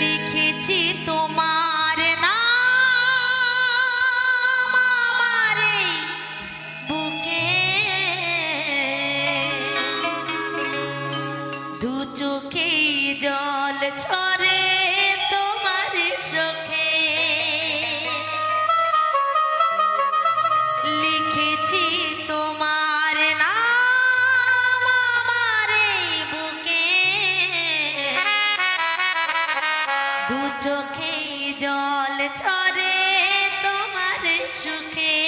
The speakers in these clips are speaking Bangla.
লিখেছি তোমার দু চোখে জল ছড়ে তোমার সুখে।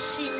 心。